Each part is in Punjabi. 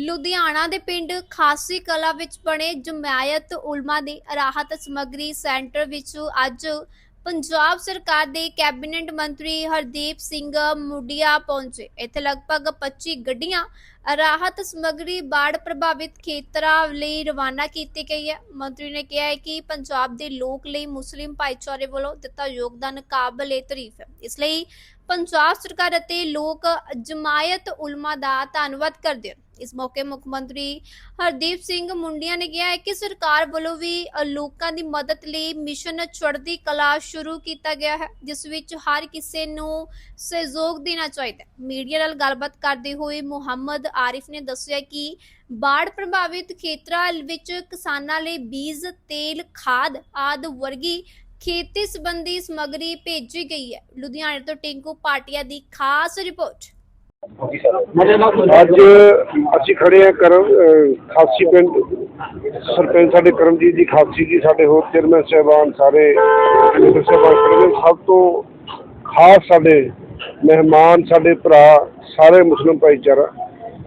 ਲੁਧਿਆਣਾ ਦੇ ਪਿੰਡ ਖਾਸੀ ਕਲਾ ਵਿੱਚ ਬਣੇ ਜਮਾਇਤ ਉਲਮਾ ਦੇ ਰਾਹਤ ਸਮੱਗਰੀ ਸੈਂਟਰ ਵਿੱਚ ਅੱਜ ਪੰਜਾਬ ਸਰਕਾਰ ਦੇ ਕੈਬਨਿਟ ਮੰਤਰੀ ਹਰਦੀਪ ਸਿੰਘ ਮੁੰਡੀਆ ਪਹੁੰਚੇ। ਇੱਥੇ ਲਗਭਗ 25 ਗੱਡੀਆਂ ਰਾਹਤ ਸਮੱਗਰੀ ਬਾੜ ਪ੍ਰਭਾਵਿਤ ਖੇਤਰਾਂ ਲਈ ਰਵਾਨਾ ਕੀਤੀ ਗਈ ਹੈ। ਮੰਤਰੀ ਨੇ ਕਿਹਾ ਹੈ ਕਿ ਪੰਜਾਬ ਦੇ ਲੋਕ ਲਈ ਮੁਸਲਿਮ ਭਾਈਚਾਰੇ ਵੱਲੋਂ ਦਿੱਤਾ ਯੋਗਦਾਨ ਕਾਬਲੇ ਤਾਰੀਫ ਹੈ। ਇਸ ਲਈ ਪੰਜਾਬ ਸਰਕਾਰ ਅਤੇ ਲੋਕ ਜਮਾਇਤ ਉਲਮਾ ਦਾ ਧੰਨਵਾਦ ਕਰਦੇ ਹਨ। ਇਸ ਮੌਕੇ ਮੁੱਖ ਮੰਤਰੀ ਹਰਦੀਪ ਸਿੰਘ ਮੁੰਡੀਆਂ ਨੇ ਕਿਹਾ ਹੈ ਕਿ ਸਰਕਾਰ ਵੱਲੋਂ ਵੀ ਲੋਕਾਂ ਦੀ ਮਦਦ ਲਈ ਮਿਸ਼ਨ ਚੜ੍ਹਦੀ ਕਲਾ ਸ਼ੁਰੂ ਕੀਤਾ ਗਿਆ ਹੈ, ਜਿਸ ਵਿੱਚ ਹਰ ਕਿਸੇ ਨੂੰ ਸਹਿਯੋਗ ਦੇਣਾ ਚਾਹੀਦਾ ਹੈ। ਮੀਡੀਆ ਨਾਲ ਗੱਲਬਾਤ ਕਰਦੇ ਹੋਏ ਮੁਹੰਮਦ ਆਰਿਫ ਨੇ ਦੱਸਿਆ ਕਿ ਬਾੜ ਪ੍ਰਭਾਵਿਤ ਖੇਤਰਾਂ ਵਿੱਚ ਕਿਸਾਨਾਂ ਲਈ ਬੀਜ, ਤੇਲ, ਖਾਦ ਆਦਿ ਵਰਗੀ ਖੇਤੀ ਸੰਬੰਧੀ ਸਮੱਗਰੀ ਭੇਜੀ ਗਈ ਹੈ। ਲੁਧਿਆਣਾ ਤੋਂ ਟਿੰਕੂ ਪਾਟਿਆ ਦੀ ਖਾਸ ਰਿਪੋਰਟ। ਅੱਜ ਅਸੀਂ ਖੜੇ ਆ ਕਰਮ ਖਾਸੀ ਪਿੰਡ। ਸਰਪੰਚ ਸਾਡੇ ਕਰਮਜੀਤ ਜੀ ਖਾਸੀ ਜੀ ਸਾਡੇ ਹੋਰ ਚੇਅਰਮੈਨ ਸਾਹਿਬਾਨ ਸਾਰੇ ਸਾਹਿਬਾਨ। ਸਭ ਤੋਂ ਖਾਸ ਸਾਡੇ ਮਹਿਮਾਨ ਸਾਡੇ ਭਰਾ ਸਾਰੇ ਮੁਸਲਿਮ ਭਾਈਚਾਰਾ।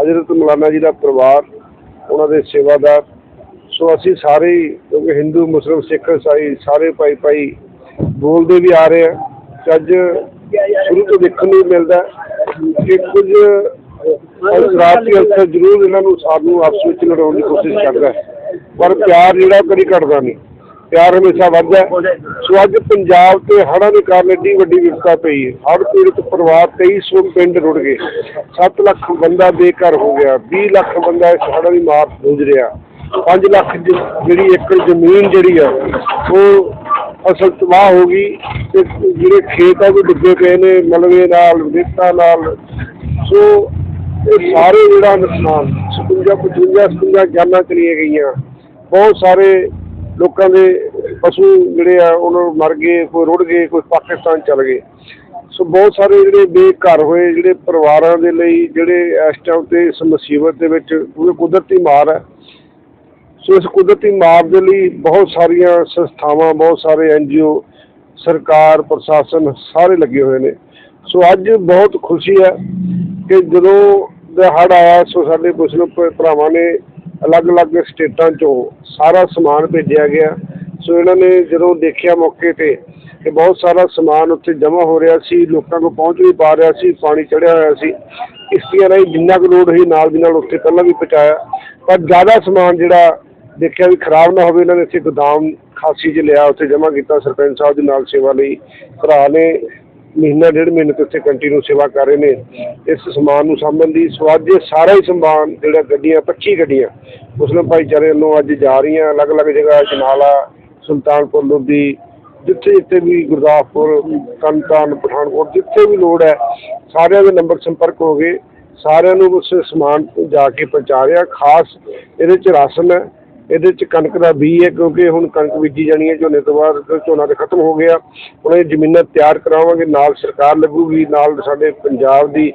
ਹਜ਼ਰਤ ਮੌਲਾਨਾ ਜੀ ਦਾ ਪਰਿਵਾਰ ਉਹਨਾਂ ਦੇ ਸੇਵਾਦਾਰ ਸੋ ਅਸੀਂ ਸਾਰੇ ਹੀ, ਕਿਉਂਕਿ ਹਿੰਦੂ ਮੁਸਲਿਮ ਸਿੱਖ ਈਸਾਈ ਸਾਰੇ ਭਾਈ ਭਾਈ ਬੋਲਦੇ ਵੀ ਆ ਰਹੇ ਆ ਅੱਜ ਸ਼ੁਰੂ ਤੋਂ ਦੇਖਣ ਨੂੰ ਮਿਲਦਾ ਹੈ ਕਿ ਕੁਝ ਰਾਤੀ ਅਫਸਰ ਜ਼ਰੂਰ ਇਹਨਾਂ ਨੂੰ ਸਾਨੂੰ ਆਪਸ ਵਿੱਚ ਲੜਾਉਣ ਦੀ ਕੋਸ਼ਿਸ਼ ਕਰਦਾ ਪਰ ਪਿਆਰ ਜਿਹੜਾ ਕਦੀ ਘਟਦਾ ਨਹੀਂ। ਪਿਆਰ ਹਮੇਸ਼ਾ ਵੱਧਦਾ ਸੋ ਅੱਜ ਪੰਜਾਬ ਤੇ ਹੜ੍ਹਾਂ ਦੇ ਕਾਰਨ ਏਡੀ ਵੱਡੀ ਵਿਪਤਾ ਪਈ ਹੈ। ਹੜ੍ਹ ਪੀੜਤ ਪਰਿਵਾਰ 2300 ਪਿੰਡ ਰੁੜ ਗਏ। 7 ਲੱਖ ਬੰਦਾ ਬੇਘਰ ਹੋ ਗਿਆ। 20 ਲੱਖ ਬੰਦਾ ਇਸ ਹੜ੍ਹਾਂ ਦੀ ਮਾਰ ਜੂਝ ਰਿਹਾ। 5 ਲੱਖ ਜ- ਜਿਹੜੀ ਏਕੜ ਜ਼ਮੀਨ ਜਿਹੜੀ ਆ, ਉਹ ਫਸਲ ਤਬਾਹ ਹੋ ਗਈ ਤੇ ਜਿਹੜੇ ਖੇਤ ਆ ਉਹ ਵੀ ਡੁੱਬੇ ਪਏ ਨੇ, ਮਲਵੇ ਨਾਲ, ਰੇਤਾਂ ਨਾਲ। ਸੋ ਇਹ ਸਾਰੇ ਜਿਹੜਾ ਨੁਕਸਾਨ 56 55 57 ਜਾਨਾਂ ਚਲੀਆਂ ਗਈਆਂ। ਬਹੁਤ ਸਾਰੇ ਲੋਕਾਂ ਦੇ ਪਸ਼ੂ ਜਿਹੜੇ ਆ, ਉਹਨਾਂ ਨੂੰ ਮਰ ਗਏ, ਕੋਈ ਰੁੜ ਗਏ, ਕੋਈ ਪਾਕਿਸਤਾਨ ਚਲ ਗਏ। ਸੋ ਬਹੁਤ ਸਾਰੇ ਜਿਹੜੇ ਬੇਘਰ ਹੋਏ, ਜਿਹੜੇ ਪਰਿਵਾਰਾਂ ਦੇ ਲਈ, ਜਿਹੜੇ ਇਸ ਟਾਈਮ ਤੇ ਇਸ ਮੁਸੀਬਤ ਦੇ ਵਿੱਚ ਉਹ ਕੁਦਰਤੀ ਮਾਰ ਹੈ ਸੋ ਇਸ ਕੁਦਰਤੀ ਮਾਪ ਦੇ ਲਈ ਬਹੁਤ ਸਾਰੀਆਂ ਸੰਸਥਾਵਾਂ, ਬਹੁਤ ਸਾਰੇ ਐਨਜੀਓ ਸਰਕਾਰ, ਪ੍ਰਸ਼ਾਸਨ ਸਾਰੇ ਲੱਗੇ ਹੋਏ ਨੇ। ਸੋ ਅੱਜ ਬਹੁਤ ਖੁਸ਼ੀ ਹੈ ਕਿ ਜਦੋਂ ਦਾ ਹੜ੍ਹ ਆਇਆ, ਸੋ ਸਾਡੇ ਮੁਸਲਿਮ ਭ- ਭਰਾਵਾਂ ਨੇ ਅਲੱਗ-ਅਲੱਗ ਸਟੇਟਾਂ ਚੋਂ ਸਾਰਾ ਸਮਾਨ ਭੇਜਿਆ ਗਿਆ। ਸੋ ਇਹਨਾਂ ਨੇ ਜਦੋਂ ਦੇਖਿਆ ਮੌਕੇ ਤੇ ਕਿ ਬਹੁਤ ਸਾਰਾ ਸਮਾਨ ਉੱਥੇ ਜਮ੍ਹਾਂ ਹੋ ਰਿਹਾ ਸੀ, ਲੋਕਾਂ ਕੋਲ ਪਹੁੰਚ ਨਹੀਂ ਪਾ ਰਿਹਾ ਸੀ, ਪਾਣੀ ਚੜਿਆ ਹੋਇਆ ਸੀ। ਕਿਸ਼ਤੀਆਂ ਰਾਹੀਂ ਜਿੰਨਾ ਕੁ ਲੋਡ ਹੋਈ ਨਾਲ ਦੀ ਨਾਲ ਉੱਥੇ ਪਹਿਲਾਂ ਵੀ ਪਹੁੰਚਾਇਆ। ਪਰ ਜ਼ਿਆਦਾ ਸਮਾਨ ਜਿਹੜਾ ਦੇਖਿਆ ਵੀ ਖਰਾਬ ਨਾ ਹੋਵੇ ਇਹਨਾਂ ਨੇ ਇੱਥੇ ਗੋਦਾਮ ਖਾਸੀ 'ਚ ਲਿਆ, ਉੱਥੇ ਜਮ੍ਹਾਂ ਕੀਤਾ ਸਰਪੰਚ ਸਾਹਿਬ ਦੇ ਨਾਲ ਸੇਵਾ ਲਈ। ਭਰਾ ਨੇ ਮਹੀਨਾ, ਡੇਢ ਮਹੀਨੇ ਤੋਂ ਇੱਥੇ ਕੰਟੀਨਿਊ ਸੇਵਾ ਕਰ ਰਹੇ ਨੇ। ਇਸ ਸਮਾਨ ਨੂੰ ਸਾਂਭਣ ਦੀ ਸੋ ਸਾਰਾ ਹੀ ਸਮਾਨ, ਜਿਹੜਾ ਗੱਡੀਆਂ 25 ਗੱਡੀਆਂ, ਮੁਸਲਿਮ ਭਾਈਚਾਰੇ ਵੱਲੋਂ ਅੱਜ ਜਾ ਰਹੀਆਂ, ਅਲੱਗ-ਅਲੱਗ ਜਗ੍ਹਾ, ਜਨਾਲਾ, ਸੁਲਤਾਨਪੁਰ, ਲੋਧੀ, ਜਿੱਥੇ ਜਿੱਥੇ ਵੀ ਗੁਰਦਾਸਪੁਰ ਕੰਟਨ ਪਠਾਨਕੋਟ, ਜਿੱਥੇ ਵੀ ਲੋੜ ਹੈ, ਸਾਰਿਆਂ ਦੇ ਨੰਬਰ ਸੰਪਰਕ ਹੋ ਗਏ। ਸਾਰਿਆਂ ਨੂੰ ਉਸ ਸਮਾਨ ਜਾ ਕੇ ਪਹੁੰਚਾ ਰਿਹਾ। ਖਾਸ ਇਹਦੇ ਚ ਰਾਸ਼ਨ ਹੈ। ਇਹਦੇ ਚ ਕਣਕ ਦਾ ਬੀ ਹੈ, ਕਿਉਂਕਿ ਹੁਣ ਕਣਕ ਬੀਜੀ ਜਾਣੀ ਹੈ, ਝੋਨੇ ਤੋਂ ਬਾਅਦ ਝੋਨਾ ਤੇ ਖਤਮ ਹੋ ਗਿਆ। ਹੁਣ ਇਹ ਜ਼ਮੀਨਾਂ ਤਿਆਰ ਕਰਾਵਾਂਗੇ, ਨਾਲ ਸਰਕਾਰ ਲੱਗੂਗੀ, ਨਾਲ ਸਾਡੇ ਪੰਜਾਬ ਦੀ,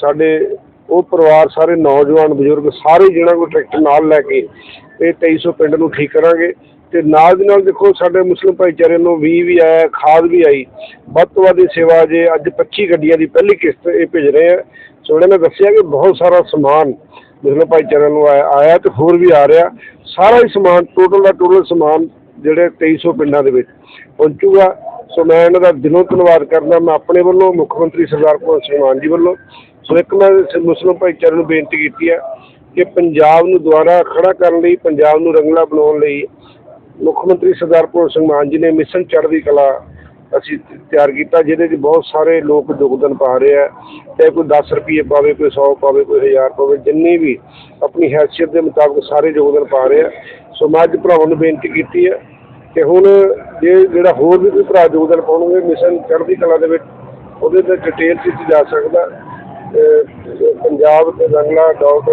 ਸਾਡੇ ਉਹ ਪਰਿਵਾਰ, ਸਾਰੇ ਨੌਜਵਾਨ, ਬਜ਼ੁਰਗ, ਸਾਰੇ ਜਿਹਨਾਂ ਕੋਲ ਟਰੈਕਟਰ ਨਾਲ ਲੈ ਕੇ ਇਹ 2300 ਪਿੰਡ ਨੂੰ ਠੀਕ ਕਰਾਂਗੇ। ਤੇ ਨਾਲ ਦੀ ਨਾਲ ਦੇਖੋ, ਸਾਡੇ ਮੁਸਲਿਮ ਭਾਈਚਾਰੇ ਨੂੰ ਵੀ ਵੀ ਆਇਆ, ਖਾਦ ਵੀ ਆਈ। ਵੱਧ ਤੋਂ ਵੱਧ ਸੇਵਾ ਜੇ ਅੱਜ 25 ਗੱਡੀਆਂ ਦੀ ਪਹਿਲੀ ਕਿਸ਼ਤ ਇਹ ਭੇਜ ਰਹੇ ਆ। ਸੋ ਇਹਨਾਂ ਨੇ ਦੱਸਿਆ ਕਿ ਬਹੁਤ ਸਾਰਾ ਸਮਾਨ ਮੁਸਲਿਮ ਭਾਈਚਾਰੇ ਨੂੰ ਆਇਆ ਆਇਆ ਤੇ ਹੋਰ ਵੀ ਆ ਰਿਹਾ। ਸਾਰਾ ਹੀ ਸਮਾਨ ਟੋਟਲ ਦਾ ਟੋਟਲ ਸਮਾਨ ਜਿਹੜੇ 2300 ਪਿੰਡਾਂ ਦੇ ਵਿੱਚ ਪਹੁੰਚੂਗਾ। ਸੋ ਮੈਂ ਇਹਨਾਂ ਦਾ ਦਿਲੋਂ ਧੰਨਵਾਦ ਕਰਦਾ। ਮੈਂ ਆਪਣੇ ਵੱਲੋਂ, ਮੁੱਖ ਮੰਤਰੀ ਸਰਦਾਰ ਭਗਵੰਤ ਸਿੰਘ ਮਾਨ ਜੀ ਵੱਲੋਂ, ਸੋ ਇੱਕ ਮੈਂ ਸ- ਮੁਸਲਿਮ ਭਾਈਚਾਰੇ ਨੂੰ ਬੇਨਤੀ ਕੀਤੀ ਹੈ ਕਿ ਪੰਜਾਬ ਨੂੰ ਦੁਬਾਰਾ ਖੜਾ ਕਰਨ ਲਈ, ਪੰਜਾਬ ਨੂੰ ਰੰਗਲਾ ਬਣਾਉਣ ਲਈ ਮੁੱਖ ਮੰਤਰੀ ਸਰਦਾਰ ਭਗਵੰਤ ਸਿੰਘ ਮਾਨ ਜੀ ਨੇ ਮਿਸ਼ਨ ਚੜ੍ਹਦੀ ਕਲਾ ਅਸੀਂ ਤਿਆਰ ਕੀਤਾ, ਜਿਹਦੇ 'ਚ ਬਹੁਤ ਸਾਰੇ ਲੋਕ ਯੋਗਦਾਨ ਪਾ ਰਹੇ ਆ। ਚਾਹੇ ਕੋਈ 10 ਰੁਪਏ ਪਾਵੇ, ਕੋਈ 100 ਪਾਵੇ, ਕੋਈ 1000 ਪਾਵੇ, ਜਿੰਨੀ ਵੀ ਆਪਣੀ ਹੈਸੀਅਤ ਦੇ ਮੁਤਾਬਕ ਸਾਰੇ ਯੋਗਦਾਨ ਪਾ ਰਹੇ ਆ। ਸੋ ਮੈਂ ਅੱਜ ਭਰਾਵਾਂ ਨੂੰ ਬੇਨਤੀ ਕੀਤੀ ਹੈ ਕਿ ਹੁਣ ਜੇ ਜਿਹੜਾ ਹੋਰ ਵੀ ਕੋਈ ਭਰਾ ਯੋਗਦਾਨ ਪਾਉਣਗੇ, ਮਿਸ਼ਨ ਚੜ੍ਹਦੀ ਕਲਾ ਦੇ ਵਿੱਚ, ਉਹਦੇ ਤੇ ਡਿਟੇਲ ਵਿੱਚ ਜਾ ਸਕਦਾ। ਅਹ ਪੰਜਾਬ ਤੇ ਰੰਗਲਾ ਡਾਟ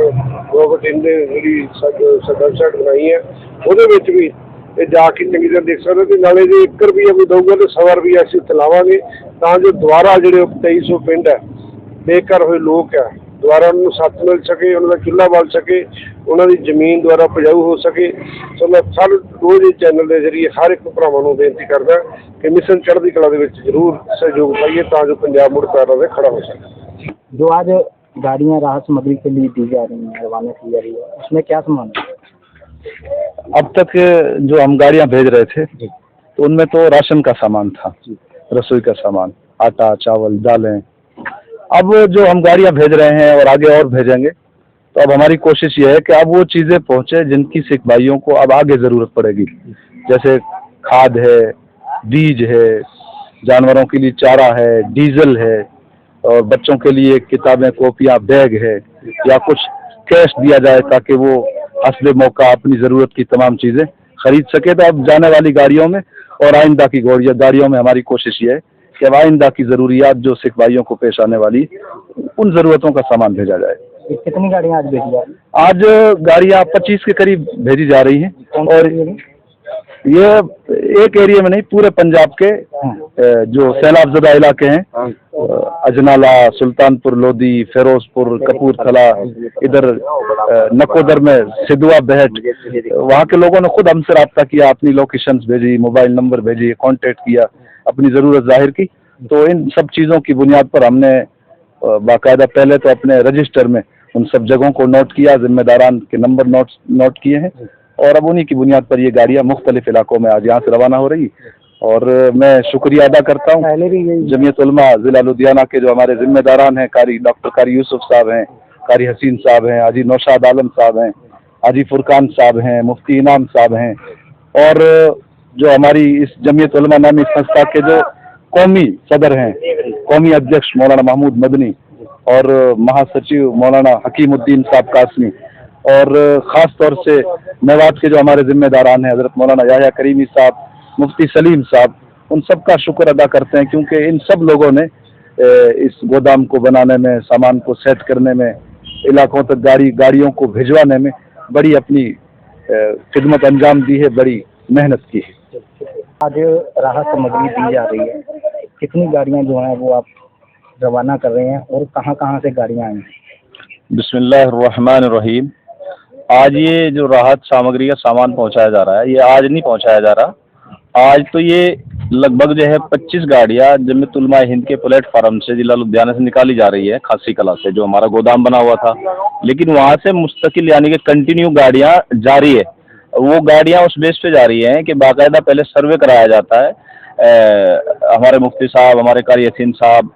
ਗੋਵਟ ਇੰਦੇ ਜਿਹੜੀ ਸਾਡਾ ਵੈਬਸਾਈਟ ਬਣਾਈ ਹੈ ਉਹਦੇ ਵਿੱਚ ਵੀ ਇਹ ਜਾ ਕੇ ਚੰਗੀ ਤਰ੍ਹਾਂ ਦੇਖ ਸਕਦੇ ਹੋ ਤੇ ਨਾਲੇ ਜੇ 1 ਰੁਪਈਆ ਕੋਈ ਦਊਗਾ ਤੇ 100 ਰੁਪਈਆ ਅਸੀਂ ਉੱਥੇ ਲਾਵਾਂਗੇ ਤਾਂ ਜੋ ਦੁਬਾਰਾ ਜਿਹੜੇ ਉਹ 2300 ਪਿੰਡ ਹੈ ਬੇਘਰ ਹੋਏ ਲੋਕ ਆ ਦੁਬਾਰਾ ਉਹਨਾਂ ਨੂੰ ਸੱਤ ਮਿਲ ਸਕੇ ਉਹਨਾਂ ਦਾ ਚੁੱਲ੍ਹਾ ਬਲ ਸਕੇ ਉਹਨਾਂ ਦੀ ਜ਼ਮੀਨ ਦੁਆਰਾ ਉਪਜਾਊ ਹੋ ਸਕੇ ਸੋ ਮੈਂ ਹਰ ਰੋਜ਼ ਇਸ ਚੈਨਲ ਦੇ ਜ਼ਰੀਏ ਹਰ ਇੱਕ ਭਰਾਵਾਂ ਨੂੰ ਬੇਨਤੀ ਕਰਦਾ ਕਿ ਮਿਸ਼ਨ ਚੜ੍ਹਦੀ ਕਲਾ ਦੇ ਵਿੱਚ ਜ਼ਰੂਰ ਸਹਿਯੋਗ ਪਾਈਏ ਤਾਂ ਜੋ ਪੰਜਾਬ ਮੁੜ ਪੈਰਾਂ 'ਤੇ ਖੜਾ ਹੋ ਸਕੇ जो आज गाड़ियां राहत सामग्री के लिए दी जा रही हैं रवाना की जा रही है उसमें क्या सामान है अब तक जो हम गाड़ियाँ भेज रहे थे तो उनमें तो राशन का सामान था रसोई का सामान आटा चावल दालें। अब जो हम गाड़ियाँ भेज रहे हैं और आगे और भेजेंगे तो अब हमारी कोशिश ये है कि अब वो चीज़ें पहुँचे जिनकी सिख भाइयों को अब आगे ज़रूरत पड़ेगी। जैसे खाद है बीज है जानवरों के लिए चारा है डीजल है और बच्चों के लिए किताबें कॉपियाँ बैग है या कुछ कैश दिया जाए ताकि वो हसब मौका अपनी ज़रूरत की तमाम चीज़ें खरीद सके तो अब जाने वाली गाड़ियों में और आइंदा की गाड़ियों गाड़ियों में हमारी कोशिश ये है कि अब आइंदा की ज़रूरियात जो सिख भाइयों को पेश आने वाली उन ज़रूरतों का सामान भेजा जाए। कितनी गाड़ियाँ आज भेजी जा रही आज गाड़ियाँ पच्चीस के करीब भेजी जा रही हैं और ये? एक एरिया में नहीं पूरे पंजाब के हाँ। जो सैलाब ज़दा इलाके हैं अ, अजनाला, सुल्तानपुर, लोधी, फिरोजपुर, कपूरथला, इधर नकोदर में सिद्धुआ बहट। वहाँ के लोगों ने खुद हमसे रब्ता किया, अपनी लोकेशन भेजी मोबाइल नंबर भेजी कॉन्टेक्ट किया, अपनी ज़रूरत ज़ाहिर की। तो इन सब चीज़ों की बुनियाद पर हमने बाकायदा पहले तो अपने रजिस्टर में उन सब जगहों को नोट किया, जिम्मेदारान के नंबर नोट नोट किए हैं। और अब उन्हीं की बुनियाद पर ये गाड़ियाँ मुख्तलिफ़ इलाकों में आज यहाँ से रवाना हो रही और मैं शुक्रिया अदा करता हूँ जमीयत उलमा जिला लुधियाना के जो हमारे जिम्मेदारान हैं कारी डॉक्टर कारी यूसुफ साहब हैं कारी हसीन साहब हैं हाजी नौशाद आलम साहब हैं हाजी फुरकान साहब हैं मुफ्ती इनाम साहब हैं। और जो हमारी इस जमीयत उलमा नामी संस्था के जो कौमी सदर हैं कौमी अध्यक्ष मौलाना महमूद मदनी और महासचिव मौलाना हकीमुद्दीन साहब कासमी और ख़ास तौर से मेवात के जो हमारे जिम्मेदारान हैं हज़रत मौलाना याया करीमी साहब मुफ्ती सलीम साहब उन सब का शुक्र अदा करते हैं क्योंकि इन सब लोगों ने इस गोदाम को बनाने में सामान को सेट करने में इलाकों तक गाड़ी गाड़ियों को भिजवाने में बड़ी अपनी खिदमत अंजाम दी है बड़ी मेहनत की है। आज राहत सामग्री दी जा रही है। कितनी गाड़ियाँ जो हैं वो आप रवाना कर रहे हैं और कहाँ कहाँ से गाड़ियाँ आई हैं? बिस्मिल्लाहिर्रहमानिर्रहीम। आज ये जो राहत सामग्री का सामान पहुँचाया जा रहा है ये आज नहीं पहुँचाया जा रहा। आज तो ये लगभग जो है 25 गाड़ियाँ जमीयत उलमा हिंद के प्लेटफार्म से जिला लुधियाना से निकाली जा रही है खासी कला से जो हमारा गोदाम बना हुआ था। लेकिन वहाँ से मुस्तकिल यानी कि कंटिन्यू गाड़ियाँ जारी है। वो गाड़ियाँ उस बेस पे जा रही हैं कि बाकायदा पहले सर्वे कराया जाता है। अ, हमारे मुफ्ती साहब हमारे कारी यसीन साहब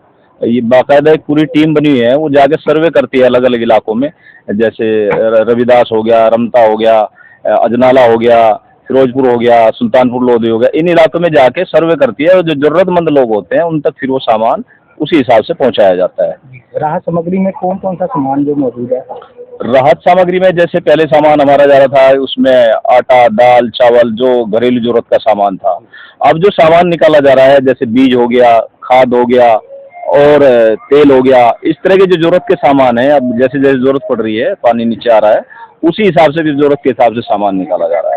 ये बाकायदा एक पूरी टीम बनी हुई है। वो जाके सर्वे करती है अलग अलग इलाकों में। जैसे रविदास हो गया रमता हो गया अजनाला हो गया फिरोजपुर हो गया सुल्तानपुर लोधी हो गया इन इलाकों में जाके सर्वे करती है और जो जरूरतमंद लोग होते हैं उन तक फिर वो सामान उसी हिसाब से पहुँचाया जाता है। राहत सामग्री में कौन कौन सा सामान जो मौजूद है? राहत सामग्री में जैसे पहले सामान हमारा जा रहा था उसमें आटा दाल चावल जो घरेलू ज़रूरत का सामान था। अब जो सामान निकाला जा रहा है जैसे बीज हो गया खाद हो गया और तेल हो गया इस तरह के जो ज़रूरत के सामान है अब जैसे जैसे ज़रूरत पड़ रही है पानी नीचे आ रहा है उसी हिसाब से भी ज़रूरत के हिसाब से सामान निकाला जा रहा है।